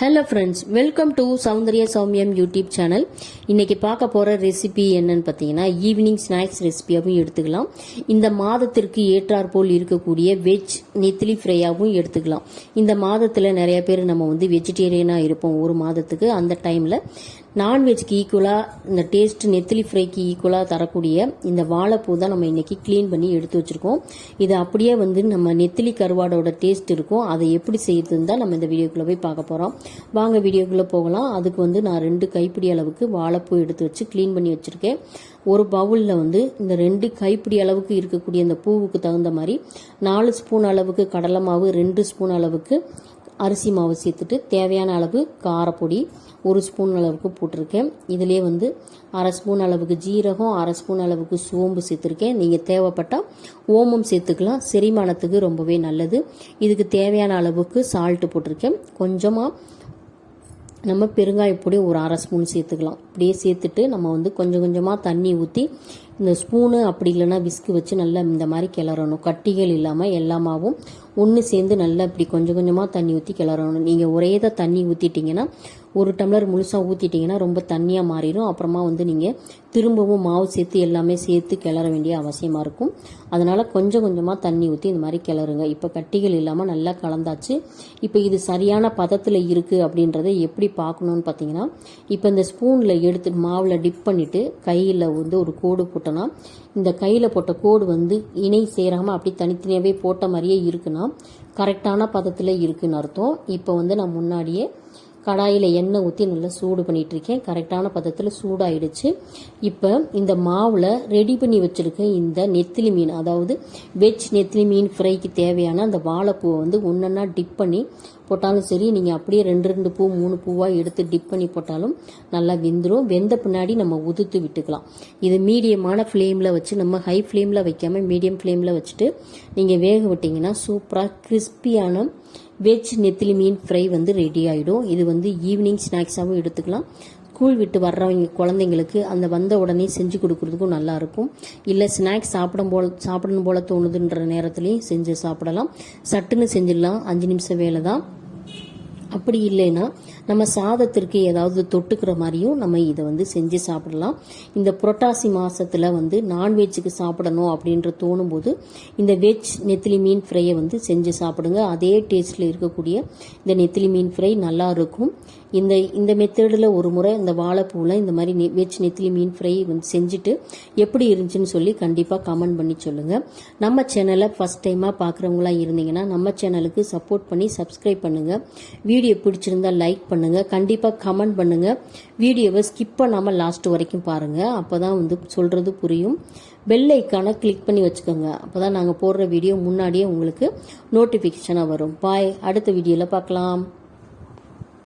Hello friends welcome to Soundarya Soumiyam YouTube channel இன்றைக்கி பார்க்க போகிற ரெசிபி என்னன்னு பார்த்தீங்கன்னா ஈவினிங் ஸ்நாக்ஸ் ரெசிபியாகவும் எடுத்துக்கலாம். இந்த மாதத்திற்கு ஏற்றாற்போல் இருக்கக்கூடிய வெஜ் நெத்திலி ஃப்ரையாகவும் எடுத்துக்கலாம். இந்த மாதத்தில் நிறைய பேர் நம்ம வந்து வெஜிடேரியனாக இருப்போம் ஒரு மாதத்துக்கு. அந்த டைமில் நான்வெஜ்க்கு ஈக்குவலாக இந்த டேஸ்ட் நெத்திலி ஃப்ரைக்கு ஈக்குவலாக தரக்கூடிய இந்த வாழைப்பூ தான் நம்ம இன்றைக்கி க்ளீன் பண்ணி எடுத்து வச்சுருக்கோம். இது அப்படியே வந்து நம்ம நெத்திலி கருவாடோட டேஸ்ட் இருக்கும். அதை எப்படி செய்யறதுன்னு தான் நம்ம இந்த வீடியோக்குள்ளே போய் பார்க்க போகிறோம் வாங்க வீடியோக்குள்ளே போகலாம். அதுக்கு வந்து நான் ரெண்டு கைப்பிடி அளவுக்கு வாழைப்பூ எடுத்து வச்சு க்ளீன் பண்ணி வச்சுருக்கேன். ஒரு பவுலில் வந்து இந்த ரெண்டு கைப்பிடி அளவுக்கு இருக்கக்கூடிய இந்த பூவுக்கு தகுந்த மாதிரி நாலு ஸ்பூன் அளவுக்கு கடலை மாவு ரெண்டு ஸ்பூன் அளவுக்கு அரிசி மாவு சேர்த்துட்டு தேவையான அளவு காரப்பொடி ஒரு ஸ்பூன் அளவுக்கு போட்டிருக்கேன். இதிலே வந்து அரை ஸ்பூன் அளவுக்கு ஜீரகம் அரை ஸ்பூன் அளவுக்கு சோம்பு சேர்த்துருக்கேன். நீங்கள் தேவைப்பட்டால் ஓமம் சேர்த்துக்கலாம். செரிமானத்துக்கு ரொம்பவே நல்லது. இதுக்கு தேவையான அளவுக்கு சால்ட்டு போட்டிருக்கேன். கொஞ்சமாக நம்ம பெருங்காயப்பொடி ஒரு அரை ஸ்பூன் சேர்த்துக்கலாம். இப்படியே சேர்த்துட்டு நம்ம வந்து கொஞ்சம் கொஞ்சமாக தண்ணி ஊற்றி இந்த ஸ்பூனு அப்படி இல்லைன்னா விஸ்கு வச்சு நல்லா இந்த மாதிரி கிளறணும். கட்டிகள் இல்லாமல் எல்லாமாவும் ஒன்று சேர்ந்து நல்லா இப்படி கொஞ்சம் கொஞ்சமாக தண்ணி ஊற்றி கிளறணும். நீங்கள் ஒரே தான் தண்ணி ஊற்றிட்டிங்கன்னா ஒரு டம்ளர் முழுசாக ஊற்றிட்டிங்கன்னா ரொம்ப தண்ணியாக மாறிடும். அப்புறமா வந்து நீங்கள் திரும்பவும் மாவு சேர்த்து எல்லாமே சேர்த்து கிளற வேண்டிய அவசியமாக இருக்கும். அதனால் கொஞ்சம் கொஞ்சமாக தண்ணி ஊற்றி இந்த மாதிரி கிளறுங்க. இப்போ கட்டிகள் இல்லாமல் நல்லா கலந்தாச்சு. இப்போ இது சரியான பதத்தில் இருக்குது அப்படின்றத எப்படி பார்க்கணுன்னு பார்த்தீங்கன்னா இப்போ இந்த ஸ்பூனில் எடுத்து மாவில் டிப் பண்ணிவிட்டு கையில் வந்து ஒரு கோடு போட்டு போட்டோன்னா இந்த கையில் போட்ட கோடு வந்து இணை சேராமல் அப்படி தனித்தனியாகவே போட்ட மாதிரியே இருக்குன்னா கரெக்டான பதத்தில் இருக்குன்னு அர்த்தம். இப்போ வந்து நான் முன்னாடியே கடாயில் எண்ணெய் ஊற்றி நல்லா சூடு பண்ணிட்டு இருக்கேன் கரெக்டான பதத்தில் சூடாயிடுச்சு. இப்போ இந்த மாவில் ரெடி பண்ணி வச்சுருக்க இந்த நெத்திலி மீன் அதாவது வெஜ் நெத்திலி மீன் ஃப்ரைக்கு தேவையான அந்த வாழைப்பூவை வந்து ஒன்றா டிப் பண்ணி போட்டாலும் சரி நீங்கள் அப்படியே ரெண்டு ரெண்டு பூ மூணு பூவாக எடுத்து டிப் பண்ணி போட்டாலும் நல்லா வெந்துடும் வெந்த பின்னாடி நம்ம உதுத்து விட்டுக்கலாம். இது மீடியமான ஃப்ளேமில் வச்சு நம்ம ஹை ஃப்ளேமில் வைக்காமல் மீடியம் ஃப்ளேமில் வச்சுட்டு நீங்கள் வேக விட்டிங்கன்னா சூப்பராக கிறிஸ்பியான வெஜ் நெத்திலி மீன் ஃப்ரை வந்து ரெடி ஆகிடும் இது வந்து ஈவினிங் ஸ்நாக்ஸாகவும் எடுத்துக்கலாம். ஸ்கூல் விட்டு வர்றவங்க குழந்தைங்களுக்கு அந்த வந்த உடனே செஞ்சு கொடுக்குறதுக்கும் நல்லாயிருக்கும் இல்லை ஸ்நாக்ஸ் சாப்பிடும் போல சாப்பிடணும் போல தோணுதுன்ற நேரத்துலையும் செஞ்சு சாப்பிடலாம். சட்டுன்னு செஞ்சிடலாம். அஞ்சு நிமிஷம் வேலை தான் அப்படி இல்லைன்னா நம்ம சாதத்திற்கு ஏதாவது தொட்டுக்கிற மாதிரியும் நம்ம இதை வந்து செஞ்சு சாப்பிடலாம். இந்த புரட்டாசி மாதத்தில் வந்து நான்வெஜ்ஜுக்கு சாப்பிடணும் அப்படின்ற தோணும்போது இந்த வெஜ் நெத்திலி மீன் ஃப்ரையை வந்து செஞ்சு சாப்பிடுங்க. அதே டேஸ்ட்டில் இருக்கக்கூடிய இந்த நெத்திலி மீன் ஃப்ரை நல்லா இருக்கும். இந்த இந்த மெத்தடில் ஒரு முறை இந்த வாழைப்பூவில் இந்த மாதிரி நெ- வெஜ் நெத்திலி மீன் ஃப்ரை வந்து செஞ்சுட்டு எப்படி இருந்துச்சுன்னு சொல்லி கண்டிப்பாக கமெண்ட் பண்ணி சொல்லுங்கள் நம்ம சேனலை ஃபஸ்ட் டைமாக பார்க்குறவங்களா இருந்தீங்கன்னா நம்ம சேனலுக்கு சப்போர்ட் பண்ணி சப்ஸ்கிரைப் பண்ணுங்கள் வீடியோ பிடிச்சிருந்தா லைக் பண்ணுங்கள் கண்டிப்பாக கமெண்ட் பண்ணுங்கள் வீடியோவை ஸ்கிப் பண்ணாமல் லாஸ்ட் வரைக்கும் பாருங்கள் அப்போ தான் வந்து சொல்கிறது புரியும். பெல் ஐக்கானை கிளிக் பண்ணி வச்சுக்கோங்க. அப்போ தான் நாங்கள் போடுற வீடியோ முன்னாடியே உங்களுக்கு நோட்டிஃபிகேஷனாக வரும். பாய் அடுத்த வீடியோவில் பார்க்கலாம்